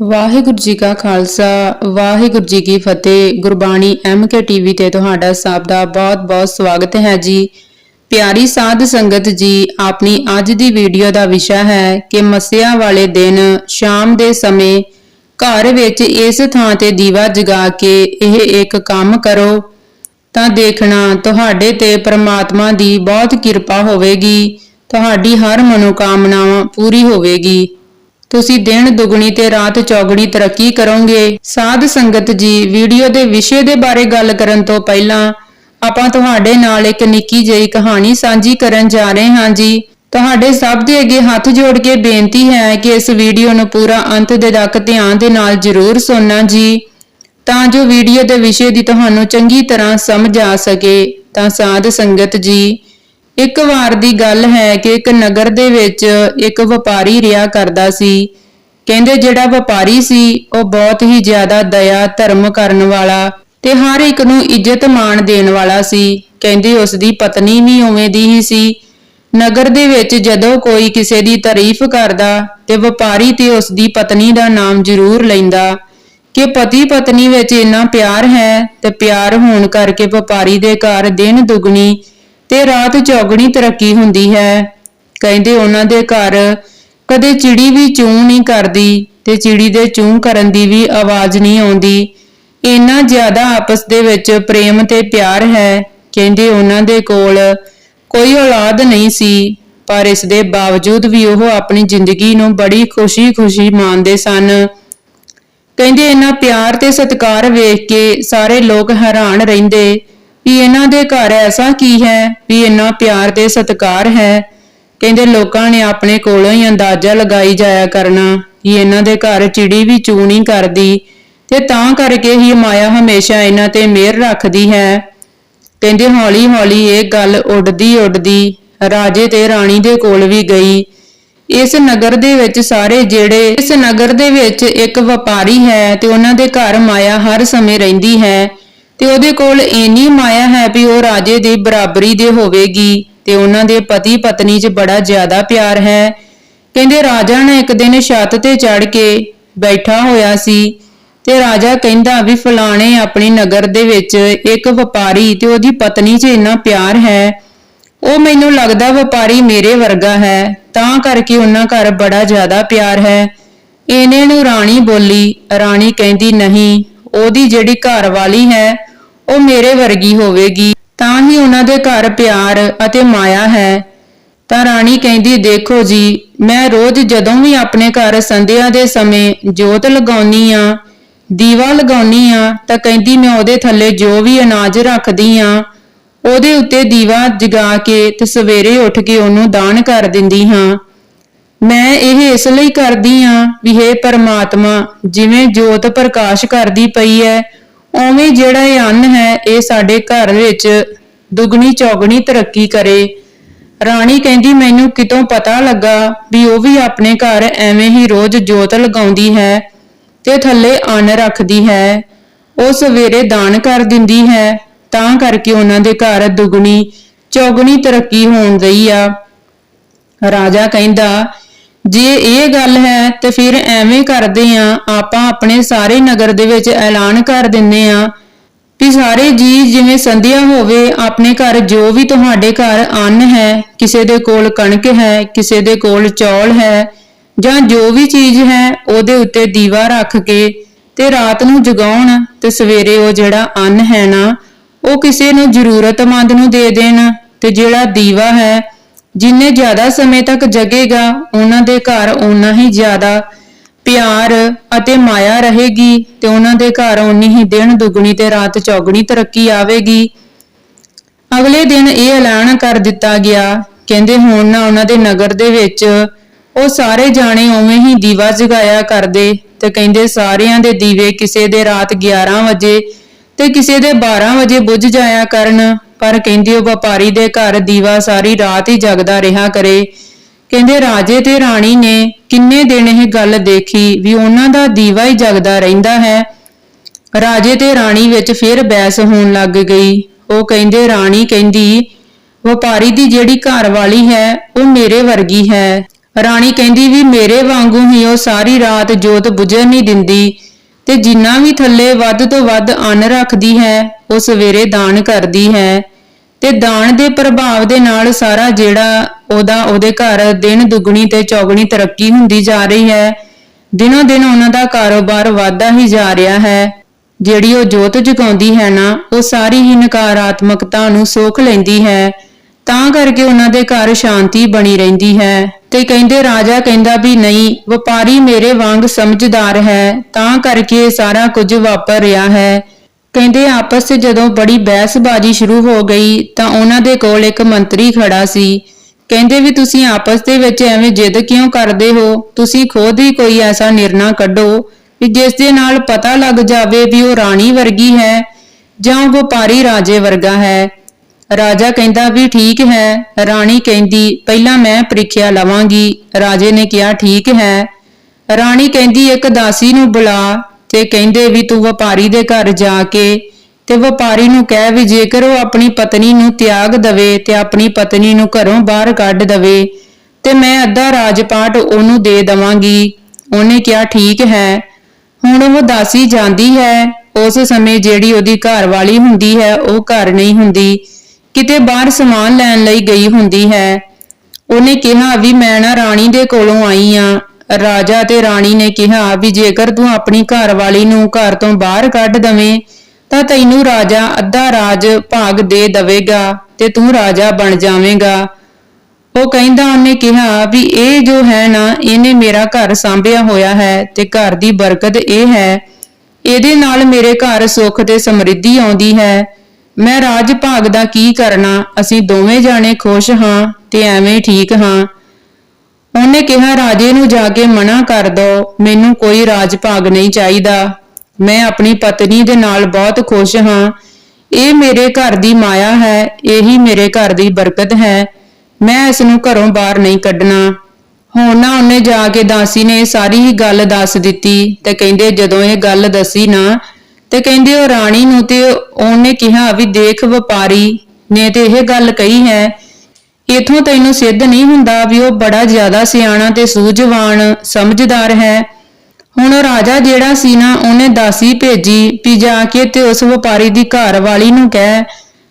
ਵਾਹਿਗੁਰੂ ਜੀ ਕਾ ਖਾਲਸਾ, ਵਾਹਿਗੁਰੂ ਜੀ ਕੀ ਫਤਿਹ। Gurbani MK TV ਤੇ ਤੁਹਾਡਾ ਸਭ ਦਾ ਬਹੁਤ-ਬਹੁਤ ਸਵਾਗਤ ਹੈ ਜੀ। ਪਿਆਰੀ ਸਾਧ ਸੰਗਤ ਜੀ, ਆਪਣੀ ਅੱਜ ਦੀ ਵੀਡੀਓ ਦਾ ਵਿਸ਼ਾ ਹੈ ਕਿ ਮੱਸਿਆ ਵਾਲੇ ਦਿਨ ਸ਼ਾਮ ਦੇ ਸਮੇਂ ਘਰ ਵਿੱਚ ਇਸ ਥਾਂ ਤੇ ਦੀਵਾ ਜਗਾ ਕੇ ਇਹ ਇੱਕ ਕੰਮ ਕਰੋ, ਤਾਂ ਦੇਖਣਾ ਤੁਹਾਡੇ ਤੇ ਪ੍ਰਮਾਤਮਾ ਦੀ ਬਹੁਤ ਕਿਰਪਾ ਹੋਵੇਗੀ, ਤੁਹਾਡੀ ਹਰ ਮਨੋਕਾਮਨਾ ਪੂਰੀ ਹੋਵੇਗੀ। ਤੁਸੀਂ ਦਿਨ, ਦੁਗਣੀ ਤੇ ਰਾਤ, ਚੌਗਣੀ ਤਰੱਕੀ ਕਰੋਗੇ। ਸਾਧ ਸੰਗਤ ਜੀ, ਵੀਡੀਓ ਦੇ ਵਿਸ਼ੇ ਦੇ ਬਾਰੇ ਗੱਲ ਕਰਨ ਤੋਂ ਪਹਿਲਾਂ ਆਪਾਂ ਤੁਹਾਡੇ ਨਾਲ ਇੱਕ ਨਿੱਕੀ ਜਿਹੀ ਕਹਾਣੀ ਸਾਂਝੀ ਕਰਨ ਜਾ ਰਹੇ ਹਾਂ ਜੀ। ਤੁਹਾਡੇ ਸਭ ਦੇ ਅੱਗੇ ਹੱਥ ਜੋੜ ਕੇ ਬੇਨਤੀ ਹੈ ਕਿ ਇਸ ਵੀਡੀਓ ਨੂੰ ਪੂਰਾ ਅੰਤ ਦੇ ਤੱਕ ਧਿਆਨ ਦੇ ਨਾਲ ਜ਼ਰੂਰ ਸੁਣਨਾ ਜੀ। ਤਾਂ ਜੋ ਵੀਡੀਓ ਦੇ ਵਿਸ਼ੇ ਦੀ ਤੁਹਾਨੂੰ ਚੰਗੀ ਤਰ੍ਹਾਂ ਸਮਝ ਆ ਸਕੇ, ਤਾਂ ਸਾਧ ਸੰਗਤ ਜੀ। ਇੱਕ ਵਾਰ ਦੀ ਗੱਲ ਹੈ ਕਿ ਇੱਕ ਨਗਰ ਦੇ ਵਿੱਚ ਇੱਕ ਵਪਾਰੀ ਰਿਹਾ ਕਰਦਾ ਸੀ। ਕਹਿੰਦੇ ਜਿਹੜਾ ਵਪਾਰੀ ਸੀ, ਉਹ ਬਹੁਤ ਹੀ ਜ਼ਿਆਦਾ ਦਇਆ, ਧਰਮ ਕਰਨ ਵਾਲਾ ਤੇ ਹਰ ਇੱਕ ਨੂੰ ਇੱਜ਼ਤ ਮਾਣ ਦੇਣ ਵਾਲਾ ਸੀ। ਕਹਿੰਦੇ ਉਸ ਦੀ ਪਤਨੀ ਵੀ ਉਵੇਂ ਦੀ ਹੀ ਸੀ। ਨਗਰ ਦੇ ਵਿੱਚ ਜਦੋਂ ਕੋਈ ਕਿਸੇ ਦੀ ਤਾਰੀਫ ਕਰਦਾ ਤੇ ਵਪਾਰੀ ਤੇ ਉਸ ਦੀ ਪਤਨੀ ਦਾ ਨਾਮ ਜ਼ਰੂਰ ਲੈਂਦਾ ਕਿ ਪਤੀ ਪਤਨੀ ਵਿੱਚ ਇੰਨਾ ਪਿਆਰ ਹੈ ਤੇ ਪਿਆਰ ਹੋਣ ਕਰਕੇ ਵਪਾਰੀ ਦੇ ਘਰ ਦਿਨ ਦੁਗਣੀ ਤੇ ਰਾਤ ਚੌਗਣੀ ਤਰੱਕੀ ਹੁੰਦੀ ਹੈ। ਕਹਿੰਦੇ ਉਹਨਾਂ ਦੇ ਘਰ, ਕਦੇ ਚਿੜੀ ਵੀ ਚੂੰ ਨਹੀਂ ਕਰਦੀ ਤੇ ਚਿੜੀ ਦੇ ਚੂੰ ਕਰਨ ਦੀ ਵੀ ਆਵਾਜ਼ ਨਹੀਂ ਆਉਂਦੀ। ਇੰਨਾ ਜ਼ਿਆਦਾ ਆਪਸ ਦੇ ਵਿੱਚ ਪ੍ਰੇਮ ਤੇ ਪਿਆਰ ਹੈ। ਕਹਿੰਦੇ ਉਹਨਾਂ ਦੇ ਕੋਲ, ਕੋਈ ਔਲਾਦ ਨਹੀਂ ਸੀ, ਪਰ ਇਸ ਦੇ ਬਾਵਜੂਦ ਵੀ ਉਹ ਆਪਣੀ ਜ਼ਿੰਦਗੀ ਨੂੰ ਬੜੀ ਖੁਸ਼ੀ-ਖੁਸ਼ੀ ਮਾਣਦੇ ਸਨ। ਕਹਿੰਦੇ ਇਹਨਾਂ ਪਿਆਰ ਤੇ ਸਤਿਕਾਰ ਵੇਖ ਕੇ ਸਾਰੇ ਲੋਕ ਹੈਰਾਨ ਰਹਿੰਦੇ। ਵੀ ਇਹਨਾਂ ਦੇ ਘਰ ਐਸਾ ਕੀ ਹੈ ਵੀ ਇੰਨਾ ਪਿਆਰ ਤੇ ਸਤਿਕਾਰ ਹੈ? ਕਹਿੰਦੇ ਲੋਕਾਂ ਨੇ ਆਪਣੇ ਕੋਲੋਂ ਹੀ ਅੰਦਾਜ਼ਾ ਲਗਾਈ ਜਾਇਆ ਕਰਨਾ ਕਿ ਇਹਨਾਂ ਦੇ ਘਰ ਚਿੜੀ ਵੀ ਚੂ ਨਹੀਂ ਕਰਦੀ ਤੇ ਤਾਂ ਕਰਕੇ ਹੀ ਮਾਇਆ ਹਮੇਸ਼ਾ ਇਹਨਾਂ ਤੇ ਮਿਹਰ ਰੱਖਦੀ ਹੈ। ਕਹਿੰਦੇ ਹੌਲੀ ਹੌਲੀ ਇਹ ਗੱਲ ਉੱਡਦੀ ਉੱਡਦੀ ਰਾਜੇ ਤੇ ਰਾਣੀ ਦੇ ਕੋਲ ਵੀ ਗਈ। ਇਸ ਨਗਰ ਦੇ ਵਿੱਚ ਸਾਰੇ ਜਿਹੜੇ ਇਸ ਨਗਰ ਦੇ ਵਿੱਚ ਇੱਕ ਵਪਾਰੀ ਹੈ ਤੇ ਉਹਨਾਂ ਦੇ ਘਰ ਮਾਇਆ ਹਰ ਸਮੇਂ ਰਹਿੰਦੀ ਹੈ। ਤੇ ਉਹਦੇ ਕੋਲ ਇੰਨੀ ਮਾਇਆ ਹੈ ਵੀ ਉਹ ਰਾਜੇ ਦੀ ਬਰਾਬਰੀ ਦੇ ਹੋਵੇਗੀ ਤੇ ਉਹਨਾਂ ਦੇ ਪਤੀ ਪਤਨੀ 'ਚ ਬੜਾ ਜ਼ਿਆਦਾ ਪਿਆਰ ਹੈ। ਕਹਿੰਦੇ ਰਾਜਾ ਨੇ ਇੱਕ ਦਿਨ ਛੱਤ ਤੇ ਚੜ ਕੇ ਬੈਠਾ ਹੋਇਆ ਸੀ ਤੇ ਰਾਜਾ ਕਹਿੰਦਾ ਵੀ ਫਲਾਣੇ ਆਪਣੀ ਨਗਰ ਦੇ ਵਿੱਚ ਇੱਕ ਵਪਾਰੀ ਤੇ ਉਹਦੀ ਪਤਨੀ 'ਚ ਇੰਨਾ ਪਿਆਰ ਹੈ। ਉਹ ਮੈਨੂੰ ਲੱਗਦਾ ਵਪਾਰੀ ਮੇਰੇ ਵਰਗਾ ਹੈ, ਤਾਂ ਕਰਕੇ ਉਹਨਾਂ ਘਰ ਬੜਾ ਜ਼ਿਆਦਾ ਪਿਆਰ ਹੈ। ਇਹਨੇ ਨੂੰ ਰਾਣੀ ਬੋਲੀ, ਰਾਣੀ ਕਹਿੰਦੀ ਨਹੀਂ, ਉਹਦੀ ਜਿਹੜੀ ਘਰ ਵਾਲੀ ਹੈ ਉਹ ਮੇਰੇ ਵਰਗੀ ਹੋਵੇਗੀ, ਤਾਂ ਹੀ ਉਹਨਾਂ ਦੇ ਘਰ ਪਿਆਰ ਅਤੇ ਮਾਇਆ ਹੈ। ਤਾਂ ਰਾਣੀ ਕਹਿੰਦੀ, ਦੇਖੋ ਜੀ, ਮੈਂ ਰੋਜ਼ ਜਦੋਂ ਵੀ ਆਪਣੇ ਘਰ ਸੰਧਿਆ ਦੇ ਸਮੇਂ ਜੋਤ ਲਗਾਉਣੀ ਆ, ਦੀਵਾ ਲਗਾਉਣੀ ਆ, ਤਾਂ ਕਹਿੰਦੀ, ਮੈਂ ਉਹਦੇ ਥੱਲੇ ਜੋ ਵੀ ਅਨਾਜ ਰੱਖਦੀ ਆ, ਉਹਦੇ ਉੱਤੇ ਦੀਵਾ ਜਗਾ ਕੇ ਤੇ ਸਵੇਰੇ ਉੱਠ ਕੇ ਉਹਨੂੰ ਦਾਨ ਕਰ ਦਿੰਦੀ ਹਾਂ ਮੈਂ ਇਹ ਇਸ ਲਈ ਕਰਦੀ ਆ ਵੀ हे ਪਰਮਾਤਮਾ, ਜਿਵੇਂ ਜੋਤ ਪ੍ਰਕਾਸ਼ ਕਰਦੀ ਪਈ ਹੈ ਉਵੇਂ ਜਿਹੜਾ ਇਹ ਅੰਨ ਹੈ, ਇਹ ਸਾਡੇ ਘਰ ਵਿੱਚ ਦੁਗਣੀ ਚੌਗਣੀ ਤਰੱਕੀ ਕਰੇ। ਰਾਣੀ ਕਹਿੰਦੀ, ਮੈਨੂੰ ਕਿਤੋਂ ਪਤਾ ਲੱਗਾ ਵੀ ਉਹ ਵੀ ਆਪਣੇ ਘਰ ਐਵੇਂ ਹੀ ਰੋਜ਼ ਜੋਤ ਲਗਾਉਂਦੀ ਹੈ ਤੇ ਥੱਲੇ ਅੰਨ ਰੱਖਦੀ ਹੈ। ਉਹ ਸਵੇਰੇ ਦਾਨ ਕਰ ਦਿੰਦੀ ਹੈ, ਤਾਂ ਕਰਕੇ ਉਹਨਾਂ ਦੇ ਘਰ ਦੁਗਣੀ ਚੌਗਣੀ ਤਰੱਕੀ ਹੋਣ ਰਹੀ ਆ। ਰਾਜਾ ਕਹਿੰਦਾ ਜੇ ਇਹ ਗੱਲ ਹੈ ਤੇ ਫਿਰ ਐਵੇਂ ਕਰਦੇ ਆ ਆਪਾਂ ਆਪਣੇ ਸਾਰੇ ਨਗਰ ਦੇ ਵਿੱਚ ਐਲਾਨ ਕਰ ਦਿੰਨੇ ਆ ਵੀ ਸਾਰੇ ਜੀ ਜਿਵੇਂ ਸੰਧਿਆ ਹੋਵੇ, ਆਪਣੇ ਘਰ ਜੋ ਵੀ ਤੁਹਾਡੇ ਘਰ ਅੰਨ ਹੈ, ਕਿਸੇ ਦੇ ਕੋਲ ਕਣਕ ਹੈ, ਕਿਸੇ ਦੇ ਕੋਲ ਚੌਲ ਹੈ ਜਾਂ ਜੋ ਵੀ ਚੀਜ਼ ਹੈ, ਉਹਦੇ ਉੱਤੇ ਦੀਵਾ ਰੱਖ ਕੇ ਤੇ ਰਾਤ ਨੂੰ ਜਗਾਉਣ ਤੇ ਸਵੇਰੇ ਉਹ ਜਿਹੜਾ ਅੰਨ ਹੈ ਨਾ, ਉਹ ਕਿਸੇ ਨੂੰ ਜ਼ਰੂਰਤਮੰਦ ਨੂੰ ਦੇ ਦੇਣ ਤੇ ਜਿਹੜਾ ਦੀਵਾ ਹੈ ਜਿੰਨੇ ਜ਼ਿਆਦਾ ਸਮੇਂ ਤੱਕ ਜਗੇਗਾ, ਉਹਨਾਂ ਦੇ ਘਰ ਉਨਾ ਹੀ ਜ਼ਿਆਦਾ ਪਿਆਰ ਅਤੇ ਮਾਇਆ ਰਹੇਗੀ ਤੇ ਉਹਨਾਂ ਦੇ ਘਰ ਉਨੀ ਹੀ ਦਿਨ ਦੁੱਗਣੀ ਤੇ ਰਾਤ ਚੌਗਣੀ ਤਰੱਕੀ ਆਵੇਗੀ। ਅਗਲੇ ਦਿਨ ਇਹ ਐਲਾਨ ਕਰ ਦਿੱਤਾ ਗਿਆ, ਕਹਿੰਦੇ ਹੁਣ ਨਾ ਉਹਨਾਂ ਦੇ ਨਗਰ ਦੇ ਵਿੱਚ ਉਹ ਸਾਰੇ ਜਾਣੇ ਉਵੇਂ ਹੀ ਦੀਵਾ ਜਗਾਇਆ ਕਰਦੇ ਤੇ ਕਹਿੰਦੇ ਸਾਰਿਆਂ ਦੇ ਦੀਵੇ ਕਿਸੇ ਦੇ ਰਾਤ 11 ਵਜੇ ਤੇ ਕਿਸੇ ਦੇ 12 ਵਜੇ ਬੁੱਝ ਜਾਇਆ ਕਰਨ। ਪਰ ਕਹਿੰਦੇ ਉਹ ਵਪਾਰੀ ਦੇ ਘਰ ਦੀਵਾ ਸਾਰੀ ਰਾਤ ਹੀ ਜਗਦਾ ਰਿਹਾ ਕਰੇ। ਕਹਿੰਦੇ ਰਾਜੇ ਤੇ ਰਾਣੀ ਨੇ ਕਿੰਨੇ ਦਿਨ ਇਹ ਗੱਲ ਦੇਖੀ ਵੀ ਉਹਨਾਂ ਦਾ ਦੀਵਾ ਹੀ ਜਗਦਾ ਰਹਿੰਦਾ ਹੈ। ਰਾਜੇ ਤੇ ਰਾਣੀ ਵਿੱਚ ਫਿਰ ਬਹਿਸ ਹੋਣ ਲੱਗ ਗਈ। ਉਹ ਕਹਿੰਦੇ, ਰਾਣੀ ਕਹਿੰਦੀ, ਵਪਾਰੀ ਦੀ ਜਿਹੜੀ ਘਰ ਵਾਲੀ ਹੈ, ਉਹ ਮੇਰੇ ਵਰਗੀ ਹੈ। ਰਾਣੀ ਕਹਿੰਦੀ ਵੀ, ਮੇਰੇ ਵਾਂਗੂ ਹੀ ਉਹ ਸਾਰੀ ਰਾਤ ਜੋਤ ਬੁਝਣ ਨਹੀਂ ਦਿੰਦੀ। ਤੇ ਜਿੰਨਾ ਵੀ ਥੱਲੇ ਵੱਧ ਤੋਂ ਵੱਧ ਅੰਨ ਰੱਖਦੀ ਹੈ, ਉਹ ਸਵੇਰੇ ਦਾਨ ਕਰਦੀ ਹੈ। ਤੇ ਦਾਨ ਦੇ ਪ੍ਰਭਾਵ ਦੇ ਨਾਲ ਸਾਰਾ ਜਿਹੜਾ ਉਹਦਾ ਉਹਦੇ ਘਰ ਦਿਨ ਦੁੱਗਣੀ ਤੇ ਚੌਗਣੀ ਤਰੱਕੀ ਹੁੰਦੀ ਜਾ ਰਹੀ ਹੈ। ਦਿਨੋ ਦਿਨ ਉਹਨਾਂ ਦਾ ਕਾਰੋਬਾਰ ਵਧਦਾ ਹੀ ਜਾ ਰਿਹਾ ਹੈ। ਜਿਹੜੀ ਉਹ ਜੋਤ ਜਗਾਉਂਦੀ ਹੈ ਨਾ, ਉਹ ਸਾਰੀ ਹੀ ਨਕਾਰਾਤਮਕਤਾ ਨੂੰ ਸੋਖ ਲੈਂਦੀ ਹੈ। ਤਾਂ ਕਰਕੇ ਉਹਨਾਂ ਦੇ ਘਰ ਸ਼ਾਂਤੀ ਬਣੀ ਰਹਿੰਦੀ ਹੈ। ਤੇ ਕਹਿੰਦੇ ਰਾਜਾ ਕਹਿੰਦਾ ਵੀ ਨਹੀਂ, ਵਪਾਰੀ ਮੇਰੇ ਵਾਂਗ ਸਮਝਦਾਰ ਹੈ, ਤਾਂ ਕਰਕੇ ਸਾਰਾ ਕੁਝ ਵਾਪਰ ਰਿਹਾ ਹੈ। ਕਹਿੰਦੇ ਆਪਸ 'ਚ ਜਦੋਂ ਬੜੀ ਬਹਿਸਬਾਜ਼ੀ ਸ਼ੁਰੂ ਹੋ ਗਈ, ਤਾਂ ਉਹਨਾਂ ਦੇ ਕੋਲ ਇੱਕ ਮੰਤਰੀ ਖੜਾ ਸੀ। ਕਹਿੰਦੇ ਵੀ ਤੁਸੀਂ ਆਪਸ ਦੇ ਵਿੱਚ ਐਵੇਂ ਜਿੱਦ ਕਿਉਂ ਕਰਦੇ ਹੋ? ਤੁਸੀਂ ਖੁਦ ਹੀ ਕੋਈ ਐਸਾ ਨਿਰਣਾ ਕੱਢੋ ਵੀ ਜਿਸ ਦੇ ਨਾਲ ਪਤਾ ਲੱਗ ਜਾਵੇ ਵੀ ਉਹ ਰਾਣੀ ਵਰਗੀ ਹੈ ਜਾਂ ਉਹ ਵਪਾਰੀ ਰਾਜੇ ਵਰਗਾ ਹੈ। ਰਾਜਾ ਕਹਿੰਦਾ ਵੀ ਠੀਕ ਹੈ। ਰਾਣੀ ਕਹਿੰਦੀ, ਪਹਿਲਾਂ ਮੈਂ ਪ੍ਰੀਖਿਆ ਲਵਾਂਗੀ। ਰਾਜੇ ਨੇ ਕਿਹਾ, ਠੀਕ ਹੈ। ਰਾਣੀ ਕਹਿੰਦੀ, ਇੱਕ ਦਾਸੀ ਨੂੰ ਬੁਲਾ ਤੇ ਕਹਿੰਦੇ ਵੀ ਤੂੰ ਵਪਾਰੀ ਦੇ ਘਰ ਜਾ ਕੇ ਤੇ ਵਪਾਰੀ ਨੂੰ ਕਹਿ ਵੀ ਜੇਕਰ ਉਹ ਆਪਣੀ ਪਤਨੀ ਨੂੰ ਤਿਆਗ ਦਵੇ ਤੇ ਆਪਣੀ ਪਤਨੀ ਨੂੰ ਘਰੋਂ ਬਾਹਰ ਕੱਢ ਦਵੇ ਤੇ ਮੈਂ ਅੱਧਾ ਰਾਜਪਾਟ ਉਹਨੂੰ ਦੇ ਦਵਾਂਗੀ। ਉਹਨੇ ਕਿਹਾ, ਠੀਕ ਹੈ। ਹੁਣ ਉਹ ਦਾਸੀ ਜਾਂਦੀ ਹੈ। ਉਸ ਸਮੇਂ ਜਿਹੜੀ ਉਹਦੀ ਘਰ ਵਾਲੀ ਹੁੰਦੀ ਹੈ, ਉਹ ਘਰ ਨਹੀਂ ਹੁੰਦੀ। ਕਿਤੇ ਬਾਹਰ ਸਮਾਨ ਲੈਣ ਲਈ ਗਈ ਹੁੰਦੀ ਹੈ। ਉਹਨੇ ਕਿਹਾ ਵੀ ਮੈਂ ਨਾ ਰਾਣੀ ਦੇ ਕੋਲੋਂ ਆਈ ਆ। ਰਾਜਾ ਤੇ ਰਾਣੀ ਨੇ ਕਿਹਾ ਵੀ ਜੇਕਰ ਤੂੰ ਆਪਣੀ ਘਰਵਾਲੀ ਨੂੰ ਘਰ ਤੋਂ ਬਾਹਰ ਕੱਢ ਦਵੇਂ, ਤਾਂ ਤੈਨੂੰ ਰਾਜਾ ਅੱਧਾ ਰਾਜ ਭਾਗ ਦੇ ਦੇਵੇਗਾ ਤੇ ਤੂੰ ਰਾਜਾ ਬਣ ਜਾਵੇਂਗਾ। ਉਹ ਕਹਿੰਦਾ ਉਹਨੇ ਕਿਹਾ ਵੀ ਇਹ ਜੋ ਹੈ ਨਾ, ਇਹਨੇ ਮੇਰਾ ਘਰ ਸੰਭਿਆ ਹੋਇਆ ਹੈ ਤੇ ਘਰ ਦੀ ਬਰਕਤ ਇਹ ਹੈ। ਇਹਦੇ ਨਾਲ ਮੇਰੇ ਘਰ ਸੁੱਖ ਤੇ ਸਮਰਿੱਧੀ ਆਉਂਦੀ ਹੈ। ਮੈਂ ਰਾਜ ਭਾਗ ਦਾ ਕੀ ਕਰਨਾ? ਅਸੀਂ ਦੋਵੇਂ ਜਾਣੇ ਖੁਸ਼ ਹਾਂ ਤੇ ਐਵੇਂ ਠੀਕ ਹਾਂ। ਉਹਨੇ ਕਿਹਾ, ਰਾਜੇ ਨੂੰ ਜਾ ਕੇ ਮਨਾ ਕਰ ਦੋ। ਮੈਨੂੰ ਕੋਈ ਰਾਜ ਭਾਗ ਨਹੀਂ ਚਾਹੀਦਾ। ਮੈਂ ਆਪਣੀ ਪਤਨੀ ਦੇ ਨਾਲ ਬਹੁਤ ਖੁਸ਼ ਹਾਂ। ਇਹ ਮੇਰੇ ਘਰ ਦੀ ਮਾਇਆ ਹੈ। ਇਹੀ ਮੇਰੇ ਘਰ ਦੀ ਬਰਕਤ ਹੈ। ਮੈਂ ਇਸ ਨੂੰ ਘਰੋਂ ਬਾਹਰ ਨਹੀਂ ਕੱਢਣਾ। ਹੁਣ ਨਾ ਉਹਨੇ ਜਾ ਕੇ ਦਾਸੀ ਨੇ ਸਾਰੀ ਹੀ ਗੱਲ ਦੱਸ ਦਿੱਤੀ ਤੇ ਕਹਿੰਦੇ, ਜਦੋਂ ਇਹ ਗੱਲ ਦੱਸੀ ਨਾ ਤੇ ਕਹਿੰਦੇ ਉਹ ਰਾਣੀ ਨੂੰ ਤੇ ਉਹਨੇ ਕਿਹਾ ਵੀ ਦੇਖ ਵਪਾਰੀ, ਨੇ ਤੇ ਇਹ ਗੱਲ ਕਹੀ ਹੈ, ਇਥੋਂ ਤੈਨੂੰ ਸਿੱਧ ਨਹੀਂ ਹੁੰਦਾ ਵੀ ਉਹ ਬੜਾ ਜ਼ਿਆਦਾ ਸਿਆਣਾ ਤੇ ਸੂਝਵਾਨ ਸਮਝਦਾਰ ਹੈ। ਹੁਣ ਰਾਜਾ ਜਿਹੜਾ ਸੀ ਨਾ, ਉਹਨੇ ਦਾਸੀ ਭੇਜੀ ਵੀ ਜਾ ਕੇ ਤੇ ਉਸ ਵਪਾਰੀ ਦੀ ਘਰ ਵਾਲੀ ਨੂੰ ਕਹਿ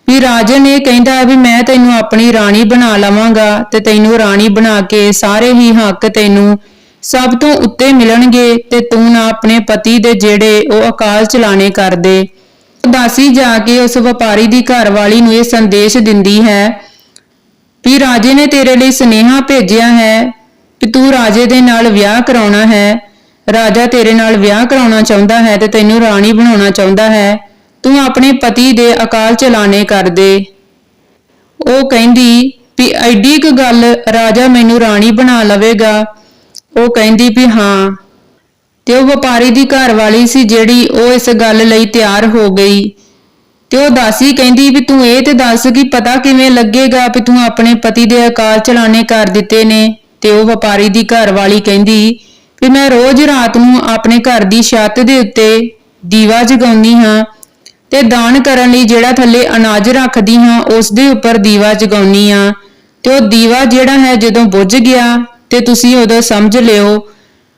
ਵੀ ਰਾਜੇ ਨੇ ਕਹਿੰਦਾ ਵੀ ਮੈਂ ਤੈਨੂੰ ਆਪਣੀ ਰਾਣੀ ਬਣਾ ਲਵਾਂਗਾ ਤੇ ਤੈਨੂੰ ਰਾਣੀ ਬਣਾ ਕੇ ਸਾਰੇ ਹੀ ਹੱਕ ਤੈਨੂੰ ਸਭ ਤੋਂ ਉੱਤੇ ਮਿਲਣਗੇ ਤੇ ਤੂੰ ਨਾ ਆਪਣੇ ਪਤੀ ਦੇ ਜਿਹੜੇ ਉਹ ਅਕਾਲ ਚਲਾਣੇ ਕਰਦੇ। ਉਦਾਸੀ ਜਾ ਕੇ ਉਸ ਵਪਾਰੀ ਦੀ ਘਰਵਾਲੀ ਨੂੰ ਇਹ ਸੰਦੇਸ਼ ਦਿੰਦੀ ਹੈ ਵੀ ਰਾਜੇ ਨੇ ਤੇਰੇ ਲਈ ਸੁਨੇਹਾ ਭੇਜਿਆ ਹੈ ਕਿ ਤੂੰ ਰਾਜੇ ਦੇ ਨਾਲ ਵਿਆਹ ਕਰਾਉਣਾ ਹੈ। ਰਾਜਾ ਤੇਰੇ ਨਾਲ ਵਿਆਹ ਕਰਾਉਣਾ ਚਾਹੁੰਦਾ ਹੈ ਤੇ ਤੈਨੂੰ ਰਾਣੀ ਬਣਾਉਣਾ ਚਾਹੁੰਦਾ ਹੈ। ਤੂੰ ਆਪਣੇ ਪਤੀ ਦੇ ਅਕਾਲ ਚਲਾਣੇ ਕਰ ਦੇ ਉਹ ਕਹਿੰਦੀ ਵੀ ਐਡੀ ਕੁ ਗੱਲ ਰਾਜਾ ਮੈਨੂੰ ਰਾਣੀ ਬਣਾ ਲਵੇਗਾ। ਉਹ ਕਹਿੰਦੀ ਵੀ ਹਾਂ, ਤੇ ਉਹ ਵਪਾਰੀ ਦੀ ਘਰ ਵਾਲੀ ਸੀ ਜਿਹੜੀ ਉਹ ਇਸ ਗੱਲ ਲਈ ਤਿਆਰ ਹੋ ਗਈ। ਤੇ ਉਹ ਦਾਸੀ ਕਹਿੰਦੀ ਵੀ ਤੂੰ ਇਹ ਤੇ ਦੱਸ ਕਿ ਪਤਾ ਕਿਵੇਂ ਲੱਗੇਗਾ ਵੀ ਤੂੰ ਆਪਣੇ ਪਤੀ ਦੇ ਅਕਾਲ ਚਲਾਣੇ ਕਰ ਦਿੱਤੇ ਨੇ। ਤੇ ਉਹ ਵਪਾਰੀ ਦੀ ਘਰ ਵਾਲੀ ਕਹਿੰਦੀ ਵੀ ਮੈਂ ਰੋਜ਼ ਰਾਤ ਨੂੰ ਆਪਣੇ ਘਰ ਦੀ ਛੱਤ ਦੇ ਉੱਤੇ ਦੀਵਾ ਜਗਾਉਂਦੀ ਹਾਂ ਤੇ ਦਾਨ ਕਰਨ ਲਈ ਜਿਹੜਾ ਥੱਲੇ ਅਨਾਜ ਰੱਖਦੀ ਹਾਂ, ਉਸ ਦੇ ਉੱਪਰ ਦੀਵਾ ਜਗਾਉਣੀ ਆ ਤੇ ਉਹ ਦੀਵਾ ਜਿਹੜਾ ਹੈ ਜਦੋਂ ਬੁੱਝ ਗਿਆ ਤੇ ਤੁਸੀਂ ਉਦੋਂ ਸਮਝ ਲਿਓ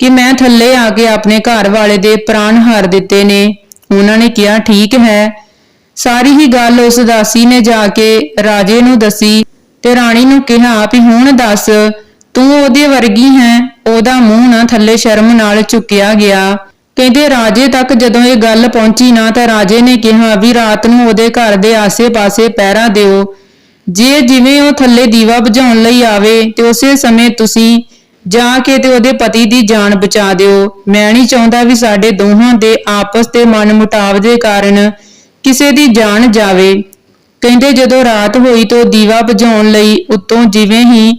ਕਿ ਮੈਂ ਥੱਲੇ ਆ ਕੇ ਆਪਣੇ ਘਰ ਵਾਲੇ ਦੇ ਪ੍ਰਾਣ ਹਾਰ ਦਿੱਤੇ ਨੇ। ਉਹਨਾਂ ਨੇ ਕਿਹਾ, ਠੀਕ ਹੈ। ਸਾਰੀ ਹੀ ਗੱਲ ਉਸ ਦਾਸੀ ਨੇ ਜਾ ਕੇ ਰਾਜੇ ਨੂੰ ਦੱਸੀ ਤੇ ਰਾਣੀ ਨੂੰ ਕਿਹਾ, ਵੀ ਹੁਣ ਦੱਸ, ਤੂੰ ਉਹਦੇ ਵਰਗੀ ਹੈ, ਉਹਦਾ ਮੂੰਹ ਨਾ ਥੱਲੇ ਸ਼ਰਮ ਨਾਲ ਝੁਕਿਆ ਗਿਆ। ਕਹਿੰਦੇ, ਰਾਜੇ ਤੱਕ ਜਦੋਂ ਇਹ ਗੱਲ ਪਹੁੰਚੀ ਨਾ ਤਾਂ ਰਾਜੇ ਨੇ ਕਿਹਾ, ਵੀ ਰਾਤ ਨੂੰ ਉਹਦੇ ਘਰ ਦੇ ਆਸੇ-ਪਾਸੇ ਪਹਿਰਾ ਦਿਓ। ਜੇ ਜਿਵੇਂ ਉਹ ਥੱਲੇ ਦੀਵਾ ਬੁਝਾਉਣ ਲਈ ਆਵੇ ਤੇ ਉਸੇ ਸਮੇਂ ਤੁਸੀਂ ਜਾ ਕੇ ਤੇ ਉਹਦੇ ਪਤੀ ਦੀ ਜਾਨ ਬਚਾ ਦਿਓ। ਮੈਂ ਨਹੀਂ ਚਾਹੁੰਦਾ ਵੀ ਸਾਡੇ ਦੋਹਾਂ ਦੇ ਆਪਸ ਦੇ ਮਨ ਦੇ ਕਾਰਨ ਕਿਸੇ ਦੀ ਜਾਨ ਜਾਵੇ। ਕਹਿੰਦੇ ਜਦੋਂ ਰਾਤ ਹੋਈ ਤਾਂ ਦੀਵਾ ਬੁਝਾਉਣ ਲਈ ਉੱਤੋਂ ਜਿਵੇਂ ਹੀ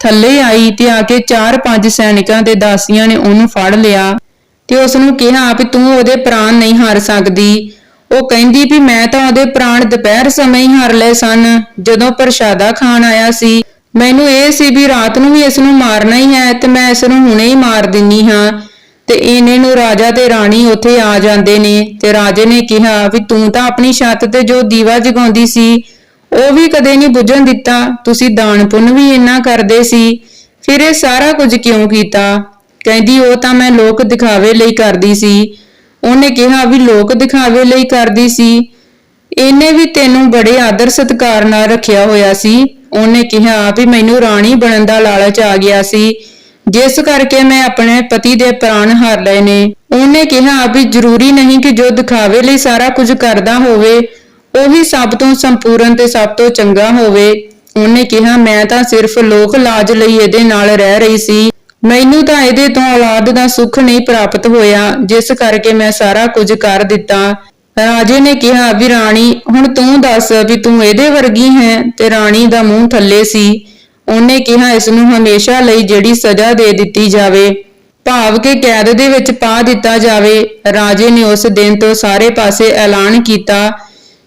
ਥੱਲੇ ਆਈ ਤੇ ਆ ਕੇ ਚਾਰ ਪੰਜ ਸੈਨਿਕਾਂ ਦੇ ਦਾਸੀਆਂ ਨੇ ਉਹਨੂੰ ਫੜ ਲਿਆ ਤੇ ਉਸ ਨੂੰ ਕਿਹਾ ਵੀ ਤੂੰ ਉਹਦੇ ਪ੍ਰਾਣ ਨਹੀਂ ਹਾਰ ਸਕਦੀ। ਉਹ ਕਹਿੰਦੀ ਵੀ ਮੈਂ ਤਾਂ ਉਹਦੇ ਪ੍ਰਾਣ ਦੁਪਹਿਰ ਸਮੇਂ ਹੀ ਹਾਰ ਲਏ ਸਨ, ਜਦੋਂ ਪ੍ਰਸ਼ਾਦਾ ਖਾਣ ਆਇਆ ਸੀ। ਮੈਨੂੰ ਇਹ ਸੀ ਵੀ ਰਾਤ ਨੂੰ ਵੀ ਇਸ ਨੂੰ ਮਾਰਨਾ ਹੀ ਹੈ ਤੇ ਮੈਂ ਇਸ ਨੂੰ ਹੁਣੇ ਹੀ ਮਾਰ ਦਿੰਨੀ ਹਾਂ। ਤੇ ਇਹਨੇ ਨੂੰ ਰਾਜਾ ਤੇ ਰਾਣੀ ਉੱਥੇ ਆ ਜਾਂਦੇ ਨੇ ਤੇ ਰਾਜੇ ਨੇ ਕਿਹਾ ਵੀ ਤੂੰ ਤਾਂ ਆਪਣੀ ਛੱਤ ਤੇ ਜੋ ਦੀਵਾ ਜਗਾਉਂਦੀ ਸੀ, ਉਹ ਵੀ ਕਦੇ ਨਹੀਂ ਬੁੱਝਣ ਦਿੱਤਾ। ਤੁਸੀਂ ਦਾਨ ਪੁੰਨ ਵੀ ਇੰਨਾ ਕਰਦੇ ਸੀ, ਫਿਰ ਇਹ ਸਾਰਾ ਕੁਝ ਕਿਉਂ ਕੀਤਾ? ਕਹਿੰਦੀ, ਉਹ ਤਾਂ ਮੈਂ ਲੋਕ ਦਿਖਾਵੇ ਲਈ ਕਰਦੀ ਸੀ। ਉਹਨੇ ਕਿਹਾ ਵੀ ਲੋਕ ਦਿਖਾਵੇ ਲਈ ਕਰਦੀ ਸੀ। ਇਹਨੇ ਵੀ ਤੈਨੂੰ ਬੜੇ ਆਦਰ ਸਤਿਕਾਰ ਨਾਲ ਰੱਖਿਆ ਹੋਇਆ ਸੀ। ਉਹਨੇ ਕਿਹਾ ਵੀ ਮੈਨੂੰ ਰਾਣੀ ਬਣਨ ਦਾ ਲਾਲਚ ਆ ਗਿਆ ਸੀ। ਜਿਸ ਕਰਕੇ ਮੈਂ ਆਪਣੇ ਪਤੀ ਦੇ ਪ੍ਰਾਣ ਹਾਰ ਲਏ ਨੇ। ਉਹਨੇ ਕਿਹਾ ਵੀ ਜ਼ਰੂਰੀ ਨਹੀਂ ਕਿ ਜੋ ਦਿਖਾਵੇ ਲਈ ਸਾਰਾ ਕੁਝ ਕਰਦਾ ਹੋਵੇ, ਉਹੀ ਸਭ ਤੋਂ ਸੰਪੂਰਨ ਤੇ ਸਭ ਤੋਂ ਚੰਗਾ ਹੋਵੇ। ਉਹਨੇ ਕਿਹਾ, ਮੈਂ ਤਾਂ ਸਿਰਫ ਲੋਕ ਲਾਜ ਲਈ ਇਹਦੇ ਨਾਲ ਰਹਿ ਰਹੀ ਸੀ। ਮੈਨੂੰ ਤਾਂ ਇਹਦੇ ਤੋਂ ਔਲਾਦ ਦਾ ਸੁੱਖ ਨਹੀਂ ਪ੍ਰਾਪਤ ਹੋਇਆ, ਜਿਸ ਕਰਕੇ ਮੈਂ ਸਾਰਾ ਕੁਝ ਕਰ ਦਿੱਤਾ। ਰਾਜੇ ਨੇ ਕਿਹਾ, ਵੀ ਰਾਣੀ, ਹੁਣ ਤੂੰ ਦੱਸ ਵੀ ਤੂੰ ਇਹਦੇ ਵਰਗੀ ਹੈ ਤੇ ਰਾਣੀ ਦਾ ਮੂੰਹ ਥੱਲੇ ਸੀ। ਉਹਨੇ ਕਿਹਾ, ਇਸ ਨੂੰ ਹਮੇਸ਼ਾ ਲਈ ਜਿਹੜੀ ਸਜ਼ਾ ਦੇ ਦਿੱਤੀ ਜਾਵੇ, ਭਾਵ ਕਿ ਕੈਦ ਦੇ ਵਿੱਚ ਪਾ ਦਿੱਤਾ ਜਾਵੇ। ਰਾਜੇ ਨੇ ਉਸ ਦਿਨ ਤੋਂ ਸਾਰੇ ਪਾਸੇ ਐਲਾਨ ਕੀਤਾ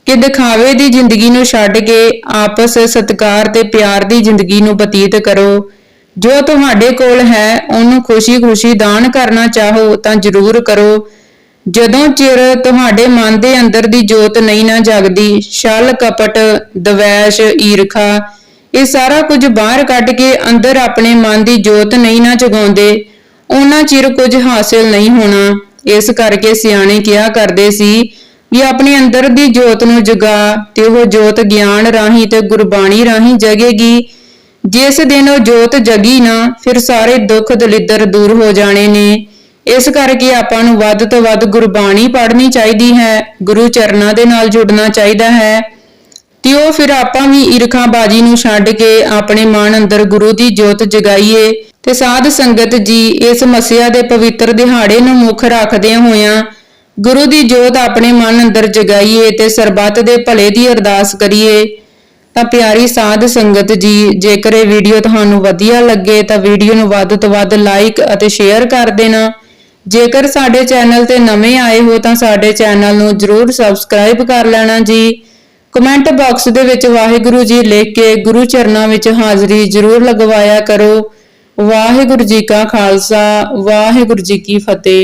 ਕਿ ਦਿਖਾਵੇ ਦੀ ਜ਼ਿੰਦਗੀ ਨੂੰ ਛੱਡ ਕੇ ਆਪਸ ਸਤਿਕਾਰ ਤੇ ਪਿਆਰ ਦੀ ਜ਼ਿੰਦਗੀ ਨੂੰ ਬਤੀਤ ਕਰੋ। ਜੋ ਤੁਹਾਡੇ ਕੋਲ ਹੈ, ਉਹਨੂੰ ਖੁਸ਼ੀ-ਖੁਸ਼ੀ ਦਾਨ ਕਰਨਾ ਚਾਹੋ ਤਾਂ ਜ਼ਰੂਰ ਕਰੋ। ਜਦੋਂ ਚਿਰ ਤੁਹਾਡੇ ਮਨ ਦੇ ਅੰਦਰ ਦੀ ਜੋਤ ਨਹੀਂ ਨਾ ਜਗਦੀ, ਛਲ, ਕਪਟ, ਦਵੈਸ਼, ਈਰਖਾ, ਇਹ ਸਾਰਾ ਕੁਝ ਬਾਹਰ ਕੱਢ ਕੇ ਅੰਦਰ ਆਪਣੇ ਮਨ ਦੀ ਜੋਤ ਨਹੀਂ ਨਾ ਜਗਾਉਂਦੇ, ਉਹਨਾਂ ਚਿਰ ਕੁਝ ਹਾਸਿਲ ਨਹੀਂ ਹੋਣਾ। ਇਸ ਕਰਕੇ ਸਿਆਣੇ ਕਿਹਾ ਕਰਦੇ ਸੀ ਵੀ ਆਪਣੇ ਅੰਦਰ ਦੀ ਜੋਤ ਨੂੰ ਜਗਾ ਤੇ ਉਹ ਜੋਤ ਗਿਆਨ ਰਾਹੀਂ ਤੇ ਗੁਰਬਾਣੀ ਰਾਹੀਂ ਜਗੇਗੀ। ਜਿਸ ਦਿਨ ਉਹ ਜੋਤ ਜਗੀ ਨਾ, ਫਿਰ ਸਾਰੇ ਦੁੱਖ ਦਲਿੱਦਰ ਦੂਰ ਹੋ ਜਾਣੇ ਨੇ। ਇਸ ਕਰਕੇ ਆਪਾਂ ਨੂੰ ਵੱਧ ਤੋਂ ਵੱਧ ਗੁਰਬਾਣੀ ਪੜ੍ਹਨੀ ਚਾਹੀਦੀ ਹੈ, ਗੁਰੂ ਚਰਨਾਂ ਦੇ ਨਾਲ ਜੁੜਨਾ ਚਾਹੀਦਾ ਹੈ। ਤੇ ਉਹ ਫਿਰ ਆਪਾਂ ਵੀ ਈਰਖਾਬਾਜੀ ਨੂੰ ਛੱਡ ਕੇ ਆਪਣੇ ਮਨ ਅੰਦਰ ਗੁਰੂ ਦੀ ਜੋਤ ਜਗਾਈਏ ਤੇ ਸਾਧ ਸੰਗਤ ਜੀ ਇਸ ਮਸਿਆ ਦੇ ਪਵਿੱਤਰ ਦਿਹਾੜੇ ਨੂੰ ਮੁੱਖ ਰੱਖਦਿਆਂ ਹੋਇਆਂ ਗੁਰੂ ਦੀ ਜੋਤ ਆਪਣੇ ਮਨ ਅੰਦਰ ਜਗਾਈਏ ਤੇ ਸਰਬੱਤ ਦੇ ਭਲੇ ਦੀ ਅਰਦਾਸ ਕਰੀਏ। ਤਾਂ ਪਿਆਰੀ ਸਾਧ ਸੰਗਤ ਜੀ, ਜੇਕਰ ਇਹ ਵੀਡੀਓ ਤੁਹਾਨੂੰ ਵਧੀਆ ਲੱਗੇ, ਤਾਂ ਵੀਡੀਓ ਨੂੰ ਵੱਧ ਤੋਂ ਵੱਧ ਲਾਈਕ ਅਤੇ ਸ਼ੇਅਰ ਕਰ ਦੇਣਾ। ਜੇਕਰ ਸਾਡੇ ਚੈਨਲ ਤੇ ਨਵੇਂ ਆਏ ਹੋ, ਤਾਂ ਸਾਡੇ ਚੈਨਲ ਨੂੰ ਜਰੂਰ ਸਬਸਕ੍ਰਾਈਬ ਕਰ ਲੈਣਾ ਜੀ। ਕਮੈਂਟ ਬਾਕਸ ਦੇ ਵਿੱਚ ਵਾਹਿਗੁਰੂ ਜੀ ਲਿਖ ਕੇ ਗੁਰੂ ਚਰਨਾਂ ਵਿੱਚ ਹਾਜ਼ਰੀ ਜਰੂਰ ਲਗਵਾਇਆ ਕਰੋ। ਵਾਹਿਗੁਰੂ ਜੀ ਕਾ ਖਾਲਸਾ, ਵਾਹਿਗੁਰੂ ਜੀ ਕੀ ਫਤਿਹ।